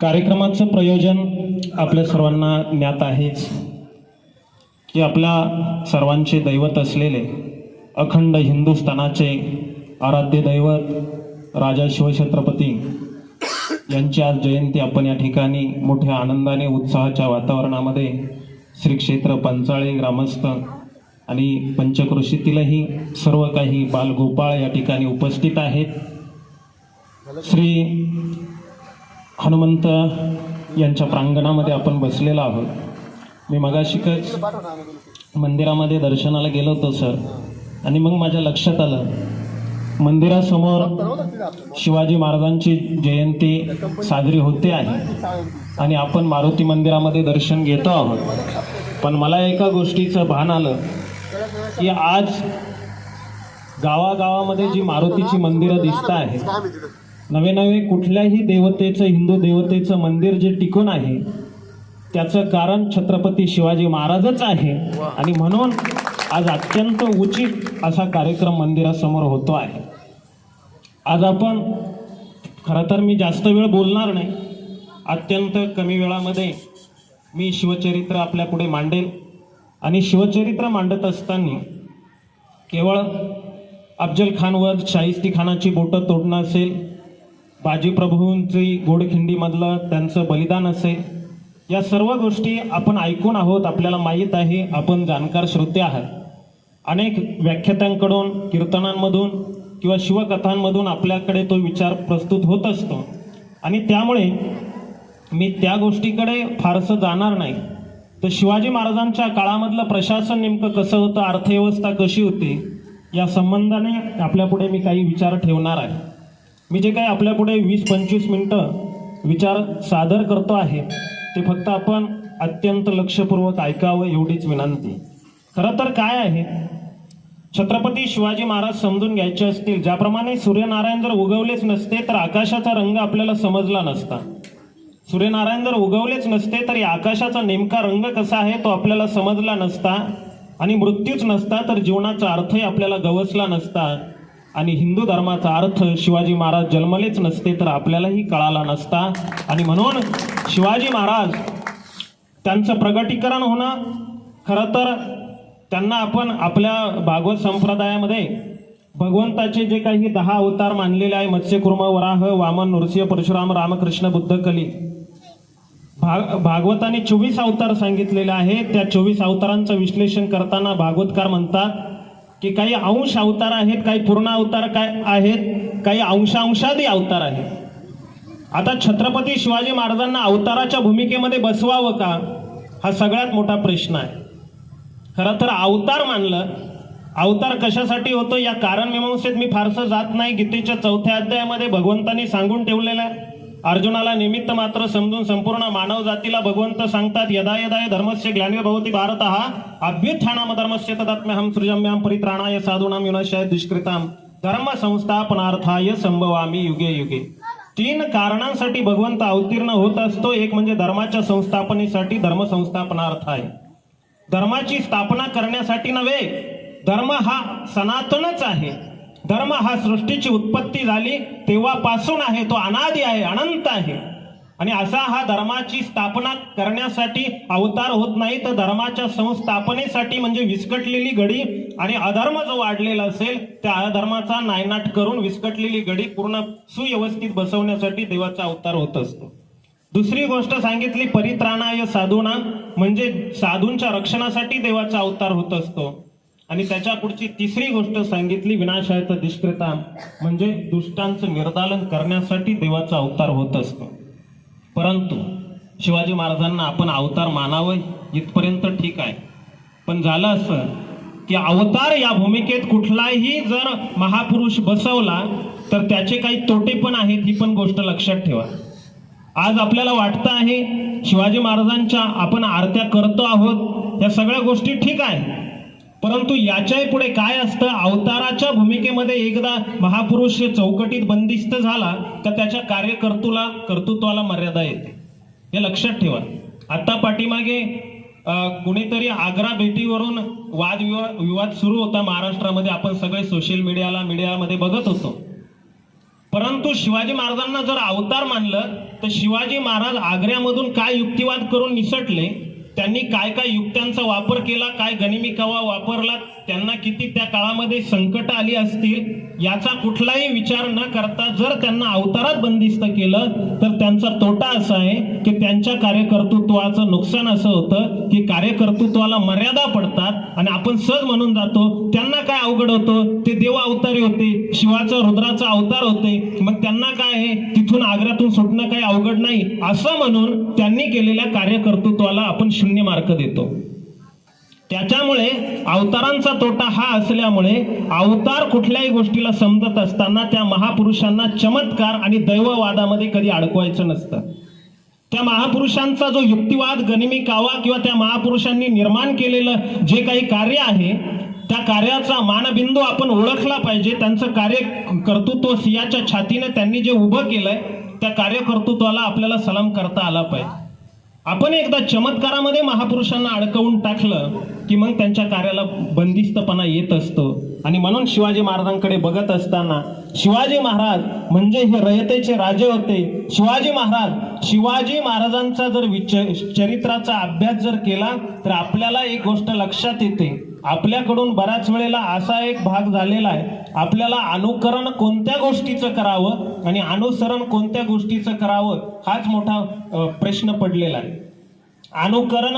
कार्यक्रमाचं प्रयोजन आपल्या सर्वांना ज्ञात आहेच की आपल्या सर्वांचे दैवत असलेले अखंड हिंदुस्थानाचे आराध्य दैवत राजा शिवछत्रपती यांची आज जयंती आपण या ठिकाणी मोठ्या आनंदाने उत्साहाच्या वातावरणामध्ये श्री क्षेत्र पंचाळे ग्रामस्थ आणि पंचकृषीतीलही सर्व काही बालगोपाळ या ठिकाणी उपस्थित आहेत. श्री हनुमंत यांच्या प्रांगणामध्ये आपण बसलेलो आहोत. मी मगाशिकच मंदिरामध्ये दर्शनाला गेलो होतो सर. आणि मग माझ्या लक्षात आलं मंदिरासमोर शिवाजी महाराजांची जयंती साजरी होते आहे. आणि आपण मारुती मंदिरामध्ये दर्शन घेतो आहोत. पण मला एका गोष्टीचं भान आलं की आज गावागावामध्ये जी मारुतीची मंदिरं दिसत आहेत नवे नवे कुठल्याही देवतेचं हिंदू देवतेचं मंदिर जे टिकून आहे त्याचं कारण छत्रपती शिवाजी महाराजच आहे. आणि म्हणून आज अत्यंत उचित असा कार्यक्रम मंदिरासमोर होतो आहे. आज आपण खरं तर मी जास्त वेळ बोलणार नाही. अत्यंत कमी वेळामध्ये मी शिवचरित्र आपल्या पुढे मांडेल आणि शिवचरित्र मांडत असताना केवळ अफजल खानवर शाहिस्ती खानाची बोटं तोडणं असेल बाजीप्रभूंची गोडखिंडीमधलं त्यांचं बलिदान असे. या सर्व गोष्टी आपण ऐकून आहोत आपल्याला माहीत आहे आपण जाणकार श्रोते आहात. अनेक व्याख्यात्यांकडून कीर्तनांमधून किंवा शिवकथांमधून आपल्याकडे तो विचार प्रस्तुत होत असतो. आणि त्यामुळे मी त्या गोष्टीकडे फारसं जाणार नाही. तर शिवाजी महाराजांच्या काळामधलं प्रशासन नेमकं कसं होतं अर्थव्यवस्था कशी होती या संबंधाने आपल्यापुढे मी काही विचार ठेवणार आहे. मी जे काही आपल्यापुढे वीस पंचवीस मिनटं विचार सादर करतो आहे ते फक्त आपण अत्यंत लक्षपूर्वक ऐकावं एवढीच विनंती. खरं तर काय आहे? छत्रपती शिवाजी महाराज समजून घ्यायचे असतील ज्याप्रमाणे सूर्यनारायण जर उगवलेच नसते तर आकाशाचा रंग आपल्याला समजला नसता. सूर्यनारायण जर उगवलेच नसते तरी आकाशाचा नेमका रंग कसा आहे तो आपल्याला समजला नसता. आणि मृत्यूच नसता तर जीवनाचा अर्थही आपल्याला गवसला नसता. आणि हिंदू धर्माचा अर्थ शिवाजी महाराज जन्मलेच नसते तर आपल्यालाही कळाला नसता. आणि म्हणून शिवाजी महाराज त्यांचं प्रगटीकरण होणं खरं तर त्यांना आपण आपल्या भागवत संप्रदायामध्ये भगवंताचे जे काही दहा अवतार मानलेले आहे मत्स्यकुर्म वराह वामन नृसिंह परशुराम रामकृष्ण बुद्ध कली. भाग भागवताने चोवीस अवतार सांगितलेले आहेत. त्या चोवीस अवतारांचं विश्लेषण करताना भागवतकार म्हणतात की काही अंश अवतार आहेत काही पूर्ण अवतार काय आहेत काही अंशांशादी अवतार आहेत. आता छत्रपती शिवाजी महाराजांना अवताराच्या भूमिकेमध्ये बसवावं का? हा सगळ्यात मोठा प्रश्न आहे. खरं तर अवतार मानलं. अवतार कशासाठी होतो? या कारण मीमांसेत मी फारसं जात नाही. गीतेच्या चौथ्या अध्यायामध्ये भगवंतांनी सांगून ठेवलेलं आहे. अर्जुनाला निमित्त मात्र समजून संपूर्ण मानव जातीला भगवंत सांगतात यदा यदा धर्मस्य ग्लान्य भवती भारत हा अभ्युत्थानाम धर्मस्य तदात्म्यहम सृजम्याम परित्राणाय साधूनाम युनाशाय दुष्कृताम धर्म संस्थापनार्थाय संभवामी युगे युगे. तीन कारणांसाठी भगवंत अवतीर्ण होत असतो. एक म्हणजे धर्माच्या संस्थापनेसाठी धर्म संस्थापनार्थ आहे. धर्माची स्थापना करण्यासाठी नव्हे धर्म हा सनातनच आहे. धर्म हा सृष्टीची उत्पत्ती झाली तेव्हापासून आहे तो अनादी आहे अनंत आहे. आणि असा हा धर्माची स्थापना करण्यासाठी अवतार होत नाही तर धर्माच्या संस्थापनेसाठी म्हणजे विस्कटलेली घडी आणि अधर्म जो वाढलेला असेल त्या अधर्माचा नायनाट करून विस्कटलेली घडी पूर्ण सुव्यवस्थित बसवण्यासाठी देवाचा अवतार होत असतो. दुसरी गोष्ट सांगितली परित्राणाय साधूना म्हणजे साधूंच्या रक्षणासाठी देवाचा अवतार होत असतो. आणि त्याच्या पुढची तिसरी गोष्ट सांगितली विनाशायचा दुष्कृता म्हणजे दुष्टांचं निर्दालन करण्यासाठी देवाचा अवतार होत असतो. परंतु शिवाजी महाराजांना आपण अवतार मानावं इथपर्यंत ठीक आहे. पण झालं असं की अवतार या भूमिकेत कुठलाही जर महापुरुष बसवला तर त्याचे काही तोटे पण आहेत ही पण गोष्ट लक्षात ठेवा. आज आपल्याला वाटतं आहे शिवाजी महाराजांच्या आपण आरत्या करतो आहोत या सगळ्या गोष्टी ठीक आहे. परंतु याच्याही पुढे काय असतं? अवताराच्या भूमिकेमध्ये एकदा महापुरुष चौकटीत बंदिस्त झाला तर त्याच्या कार्यकर्तूला कर्तृत्वाला मर्यादा येते. हे लक्षात ठेवा. आता पाठीमागे कुणीतरी आग्रा भेटीवरून वादविवाद विवाद सुरू होता महाराष्ट्रामध्ये. आपण सगळे सोशल मीडियाला मीडियामध्ये बघत होतो. परंतु शिवाजी महाराजांना जर अवतार मानलं तर शिवाजी महाराज आग्र्यामधून काय युक्तिवाद करून निसटले? त्यांनी काय काय युक्त्यांचा वापर केला काय गनिमी कवा वापरला त्यांना किती त्या काळामध्ये संकट आली असतील याचा कुठलाही विचार न करता जर त्यांना अवतारात बंदिस्त केलं तर त्यांचा तोटा असा आहे की त्यांच्या कार्यकर्तृत्वाचं नुकसान असं होतं की कार्यकर्तृत्वाला मर्यादा पडतात आणि आपण सहज म्हणून जातो त्यांना काय अवघड होतं? ते देव अवतारी होते शिवाचा रुद्राचा अवतार होते मग त्यांना काय आहे? तिथून आग्र्यातून सुटणं काही अवघड नाही असं म्हणून त्यांनी केलेल्या कार्यकर्तृत्वाला आपण शून्य मार्क देतो. त्याच्यामुळे अवतारांचा तोटा हा असल्यामुळे अवतार कुठल्याही गोष्टीला समजत असताना त्या महापुरुषांना चमत्कार आणि दैववादामध्ये कधी अडकवायचं नसतं. त्या महापुरुषांचा जो युक्तिवाद गनिमी कावा किंवा त्या महापुरुषांनी निर्माण केलेलं जे काही कार्य आहे त्या कार्याचा मानबिंदू आपण ओळखला पाहिजे. त्यांचं कार्य कर्तृत्व सियाच्या छातीने त्यांनी जे उभं केलंय त्या कार्यकर्तृत्वाला आपल्याला सलाम करता आला पाहिजे. आपण एकदा चमत्कारामध्ये महापुरुषांना अडकवून टाकलं की मग त्यांच्या कार्याला बंदिस्तपणा येत असतो. आणि म्हणून शिवाजी महाराजांकडे बघत असताना शिवाजी महाराज म्हणजे हे रयतेचे राजे होते. शिवाजी महाराज शिवाजी महाराजांचा जर विच चरित्राचा अभ्यास जर केला तर आपल्याला एक गोष्ट लक्षात येते. आपल्याकडून बऱ्याच वेळेला असा एक भाग झालेला आहे. आपल्याला अनुकरण कोणत्या गोष्टीचं करावं आणि अनुसरण कोणत्या गोष्टीचं करावं हाच मोठा प्रश्न पडलेला आहे. अनुकरण